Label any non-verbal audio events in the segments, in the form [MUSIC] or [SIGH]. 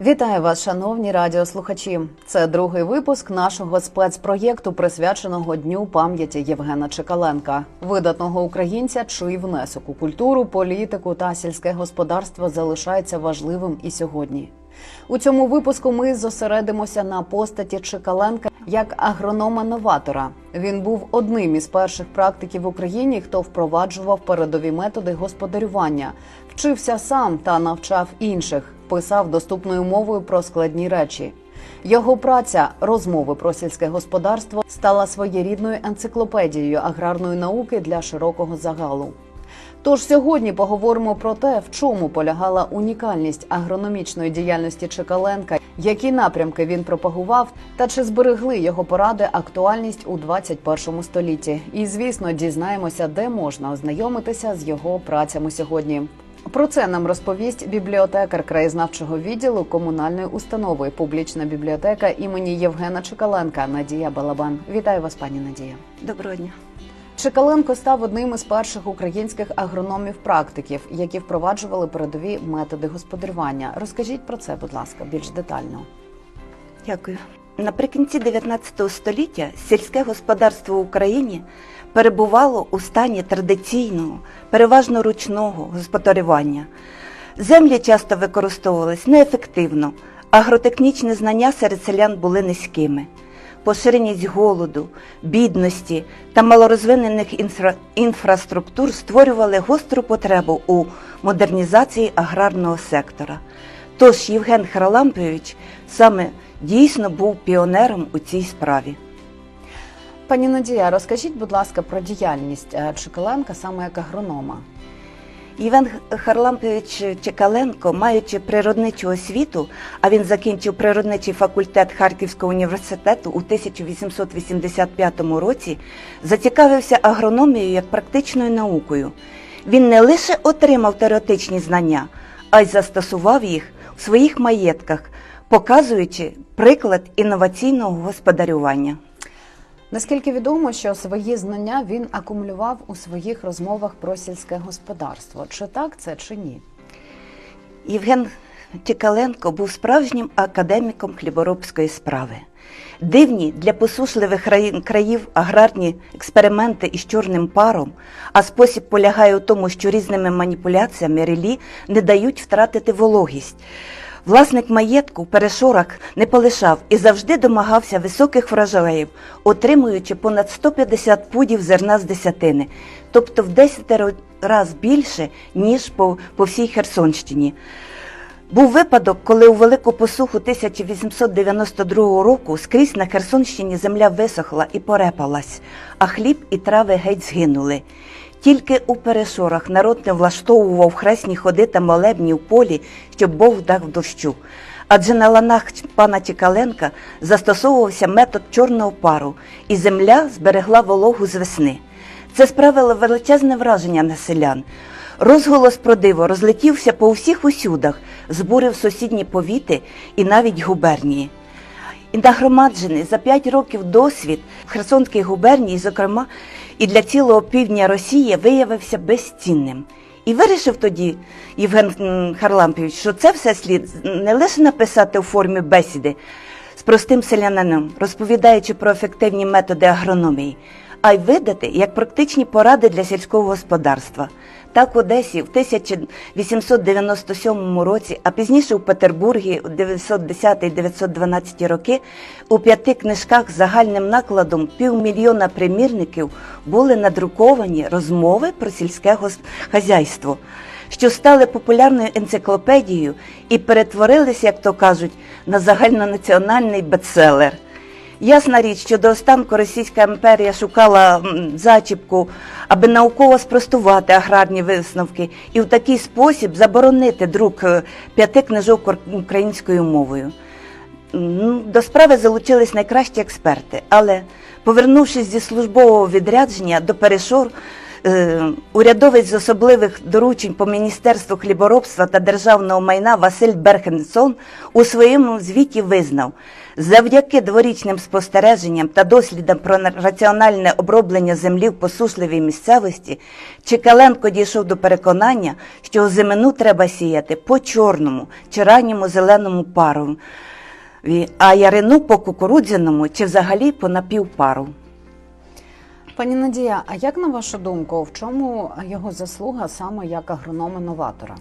Вітаю вас, шановні радіослухачі. Це другий випуск нашого спецпроєкту, присвяченого Дню пам'яті Євгена Чекаленка, видатного українця, чий внесок у культуру, політику та сільське господарство залишається важливим і сьогодні. У цьому випуску ми зосередимося на постаті Чекаленка як агронома-новатора. Він був одним із перших практиків в Україні, хто впроваджував передові методи господарювання, вчився сам та навчав інших, писав доступною мовою про складні речі. Його праця розмови про сільське господарство стала своєрідною енциклопедією аграрної науки для широкого загалу. Тож сьогодні поговоримо про те, в чому полягала унікальність агрономічної діяльності Чекаленка, які напрямки він пропагував, та чи зберегли його поради актуальність у 21 столітті. І звісно, дізнаємося, де можна ознайомитися з його працями сьогодні. Про це нам розповість бібліотекар краєзнавчого відділу комунальної установи публічна бібліотека імені Євгена Чекаленка Надія Балабан. Вітаю вас, пані Надія. Доброго дня. Чекаленко став одним із перших українських агрономів-практиків, які впроваджували передові методи господарювання. Розкажіть про це, будь ласка, більш детально. Дякую. Наприкінці 19 століття сільське господарство в Україні перебувало у стані традиційного, переважно ручного господарювання. Землі часто використовувались неефективно, агротехнічні знання серед селян були низькими. Поширеність голоду, бідності та малорозвинених інфра... інфраструктур створювали гостру потребу у модернізації аграрного сектора. Тож Євген Харлампович саме дійсно був піонером у цій справі. Пані Надія, розкажіть, будь ласка, про діяльність Чекаленка саме як агронома. Євген Харлампович Чекаленко, маючи природничу освіту, а він закінчив природничий факультет Харківського університету у 1885 році, зацікавився агрономією як практичною наукою. Він не лише отримав теоретичні знання, а й застосував їх у своїх маєтках, показуючи приклад інноваційного господарювання. Наскільки відомо, що свої знання він акумулював у своїх розмовах про сільське господарство. Чи так це, чи ні? Євген Чекаленко був справжнім академіком хліборобської справи. Дивні для посушливих країв аграрні експерименти із чорним паром, а спосіб полягає у тому, що різними маніпуляціями релі не дають втратити вологість. Власник маєтку в перешорах не полишав і завжди домагався високих врожаїв, отримуючи понад 150 пудів зерна з десятини, тобто в 10 разів більше, ніж по, по всій Херсонщині. Був випадок, коли у велику посуху 1892 року скрізь на Херсонщині земля висохла і порепалась, а хліб і трави геть згинули. Тільки у перешорах народ не влаштовував хресні ходи та молебні в полі, щоб Бог дав дощу. Адже на ланах пана Чекаленка застосовувався метод чорного пару, і земля зберегла вологу з весни. Це справило величезне враження на селян. Розголос про диво розлетівся по всіх усюдах, збурив сусідні повіти і навіть губернії. І нагромаджений за п'ять років досвід в Херсонській губернії, зокрема, і для цілого півдня Росії виявився безцінним. І вирішив тоді Євген м, Харлампович, що це все слід не лише написати у формі бесіди з простим селянином, розповідаючи про ефективні методи агрономії, а й видати як практичні поради для сільського господарства. Так в Одесі в 1897 році, а пізніше у Петербургі у 910-912 роки у п'яти книжках з загальним накладом півмільйона примірників були надруковані розмови про сільське хазяйство, що стали популярною енциклопедією і перетворилися, як то кажуть, на загальнонаціональний бестселер. Ясна річ, що до останку Російська імперія шукала зачіпку, аби науково спростувати аграрні висновки і в такий спосіб заборонити друк е, п'яти книжок українською мовою. Ну, До справи залучились найкращі експерти, але, повернувшись зі службового відрядження до перешор, Е, урядовець з особливих доручень по Міністерству хліборобства та державного майна Василь Берхенсон у своєму звіті визнав, завдяки дворічним спостереженням та дослідам про раціональне оброблення землі в посушливій місцевості, Чекаленко дійшов до переконання, що озимину треба сіяти по чорному чи ранньому зеленому пару, а ярину по кукурудзяному чи взагалі по напівпару. Пані Надія, а як на вашу думку, в чому його заслуга саме як агронома-новатора?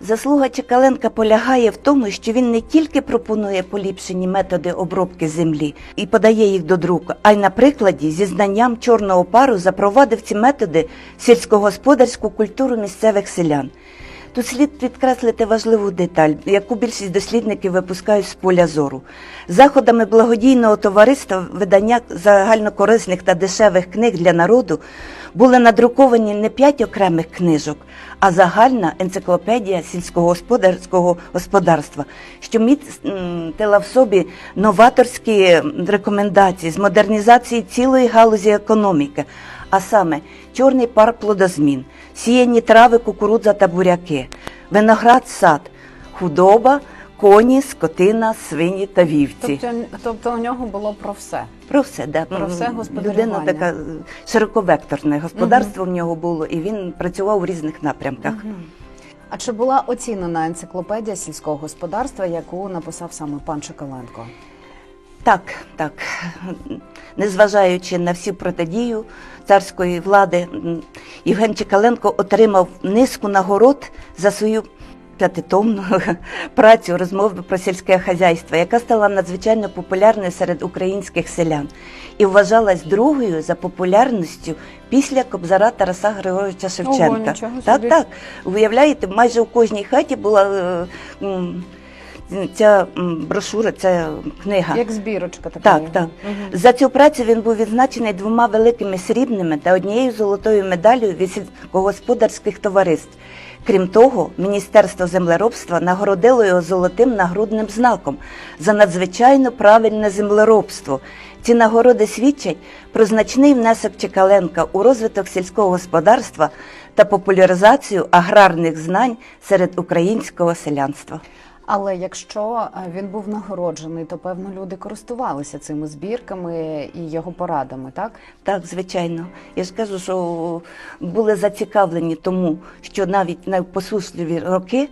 Заслуга Чекаленка полягає в тому, що він не тільки пропонує поліпшені методи обробки землі і подає їх до друку, а й на прикладі зі знанням чорного пару запровадив ці методи сільськогосподарську культуру місцевих селян. Тут слід підкреслити важливу деталь, яку більшість дослідників випускають з поля зору. Заходами благодійного товариства видання загальнокорисних та дешевих книг для народу були надруковані не п'ять окремих книжок, а загальна енциклопедія сільськогосподарського господарства, що містила в собі новаторські рекомендації з модернізації цілої галузі економіки, а саме чорний пар плодозмін, сіяні трави, кукурудза та буряки, виноград, сад, худоба, коні, скотина, свині та вівці. Тобто, тобто у нього було про все. Про все, да. Про все. Людина така широковекторне господарство в нього було, і він працював у різних напрямках. А чи була оцінена енциклопедія сільського господарства, яку написав саме пан Чекаленко? Так, так. Незважаючи на всю протидію царської влади, Євген Чекаленко отримав низку нагород за свою п'ятитомну [LAUGHS] працю розмови про сільське хазяйство, яка стала надзвичайно популярною серед українських селян і вважалась другою за популярністю після Кобзара Тараса Григоровича Шевченка. нічого так, так. Уявляєте, майже у кожній хаті була е, м, ця м, брошура, ця книга. Як збірочка така. Так, так. Мгм. За цю працю він був відзначений двома великими срібними та однією золотою медаллю від сільськогосподарських товариств. Крім того, Міністерство землеробства нагородило його золотим нагрудним знаком за надзвичайно правильне землеробство. Ці нагороди свідчать про значний внесок Чекаленка у розвиток сільського господарства та популяризацію аграрних знань серед українського селянства. Але якщо е, він був нагороджений, то певно люди користувалися цими збірками і його порадами, так? Так, звичайно. Я ж кажу, що були зацікавлені тому, що навіть на посушливі роки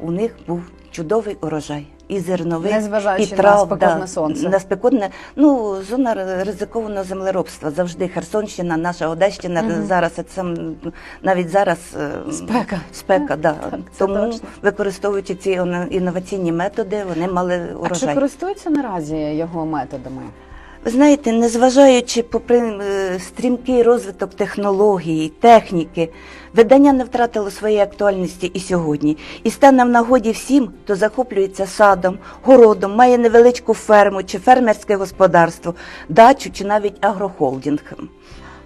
у них був чудовий урожай. І зернових, Незважаючи і на трав, спекотне сонце. На спекотне, ну, зона ризикованого землеробства. Завжди Херсонщина, наша Одещина, угу. зараз це навіть зараз е, Спека. спека да. Так, Тому, точно. використовуючи ці інноваційні методи, вони мали А чи користуються наразі його методами? Ви знаєте, незважаючи попри е, стрімкий розвиток технології, техніки, видання не втратило своєї актуальності і сьогодні. І стане в нагоді всім, хто захоплюється садом, городом, має невеличку ферму чи фермерське господарство, дачу чи навіть агрохолдинг.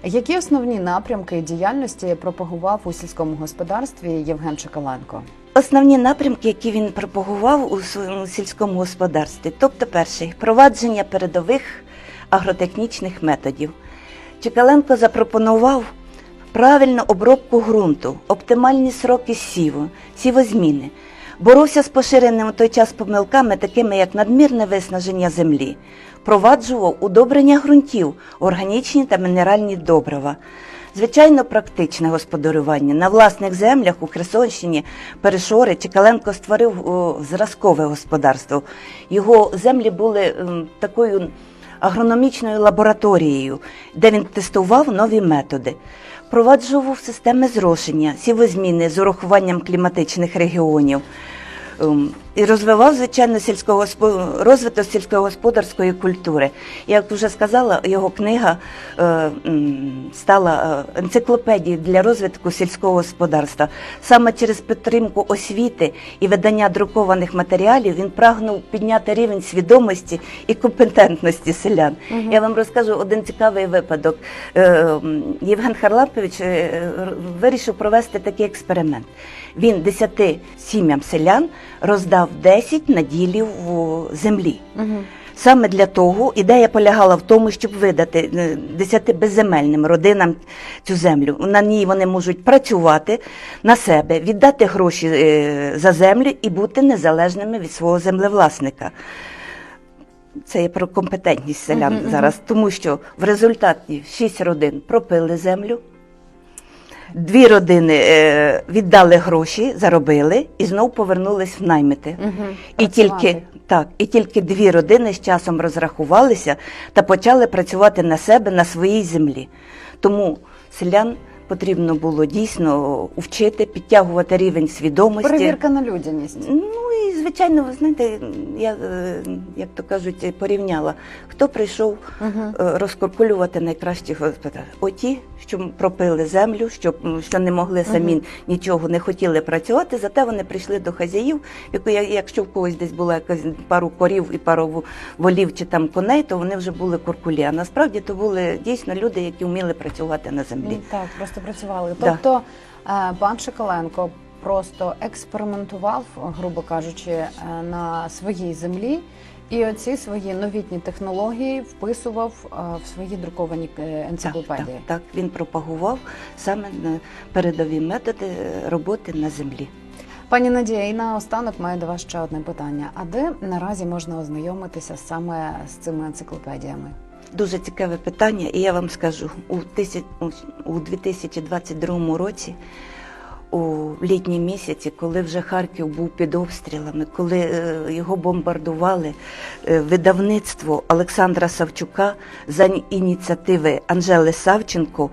Які основні напрямки діяльності пропагував у сільському господарстві Євген Чекаленко? Основні напрямки, які він пропагував у своєму сільському господарстві, тобто перший провадження передових агротехнічних методів. Чекаленко запропонував правильну обробку ґрунту, оптимальні сроки сіву, сівозміни. Боровся з поширеними в той час помилками, такими як надмірне виснаження землі, впроваджував удобрення ґрунтів, органічні та мінеральні добрива. Звичайно, практичне господарювання. На власних землях у Херсонщині Перешори Чекаленко створив зразкове господарство. Його землі були ем, такою агрономічною лабораторією, де він тестував нові методи. Впроваджував системи зрошення, сівозміни з урахуванням кліматичних регіонів. Ем, І розвивав, звичайно, сільськогоспо- розвиток сільськогосподарської культури. Як вже сказала, його книга е, стала е, енциклопедією для розвитку сільського господарства. Саме через підтримку освіти і видання друкованих матеріалів він прагнув підняти рівень свідомості і компетентності селян. Я вам розкажу один цікавий випадок. Е, Євген Харлампович е, вирішив провести такий експеримент. Він десяти сім'ям селян роздав 10 наділів землі. Угу. Саме для того ідея полягала в тому, щоб видати е, десяти безземельним родинам цю землю. На ній вони можуть працювати на себе, віддати гроші е, за землю і бути незалежними від свого землевласника. Це є про компетентність селян Мгм, мгм. зараз, тому що в результаті шість родин пропили землю. Дві родини е, віддали гроші, заробили і знов повернулись в наймити. Угу, І тільки так, і тільки дві родини з часом розрахувалися та почали працювати на себе на своїй землі. Тому селян потрібно було дійсно вчити, підтягувати рівень свідомості. перевірка на людяність. Ну і звичайно, ви знаєте, я е, як то кажуть, порівняла, хто прийшов Мгм. е, розкуркулювати найкращі господарі. Оті, що пропили землю, що, що не могли самі Мгм. нічого не хотіли працювати, зате вони прийшли до хазяїв. Якщо в когось десь була якась пару корів і пару волів чи там коней, то вони вже були куркулі. А насправді то були дійсно люди, які вміли працювати на землі. Ну, Так, просто працювали. Да. Тобто е, пан Шикаленко просто експериментував, грубо кажучи, е, на своїй землі. І оці свої новітні технології вписував е, в свої друковані е, Так, так, енциклопедії. так, він пропагував саме передові методи роботи на землі. Пані Надія, і наостанок маю до вас ще одне питання: а де наразі можна ознайомитися саме з цими енциклопедіями? Дуже цікаве питання, і я вам скажу, у, тисяч, у 2022 році, у літні місяці, коли вже Харків був під обстрілами, коли е, його бомбардували, е, видавництво Олександра Савчука за ініціативи Анжели Савченко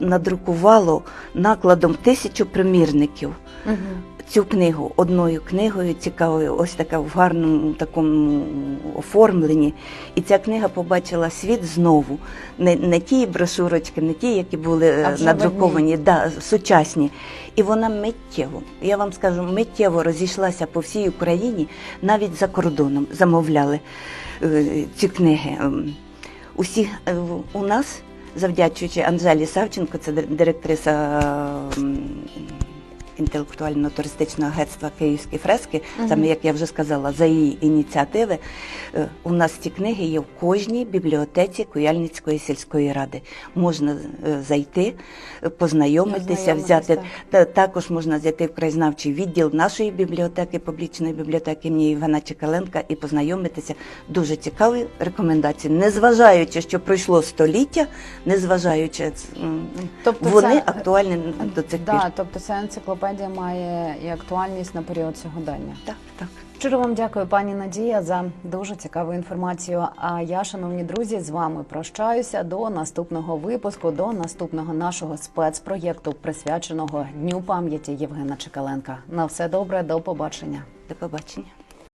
надрукувало накладом тисячу примірників Угу. Цю книгу одною книгою цікавою, ось така в гарному такому оформленні. І ця книга побачила світ знову. Не, не ті брошурочки, не ті, які були е, А надруковані, да, сучасні. І вона миттєво, я вам скажу, миттєво розійшлася по всій Україні, навіть за кордоном замовляли е, ці книги. Ем, Усі е, у нас, завдячуючи Анжелі Савченко, це дир- директриса інтелектуально-туристичного агентства Київські фрески, Мгм. саме як я вже сказала, за її ініціативи, е, у нас ці книги є в кожній бібліотеці Куяльницької сільської ради. Можна е, зайти, е, познайомитися, взяти. так. Та, також можна зайти в краєзнавчий відділ нашої бібліотеки, публічної бібліотеки імені Євгена Чекаленка і познайомитися. Дуже цікаві рекомендації, незважаючи, що пройшло століття, незважаючи Тобто вони це- актуальні до цих пір. Тобто ця енциклопедія має і актуальність на період сьогодення. Так, так. Щиро вам дякую, пані Надія, за дуже цікаву інформацію. А я, шановні друзі, з вами прощаюся до наступного випуску, до наступного нашого спецпроєкту, присвяченого Дню пам'яті Євгена Чекаленка. На все добре, до побачення. До побачення.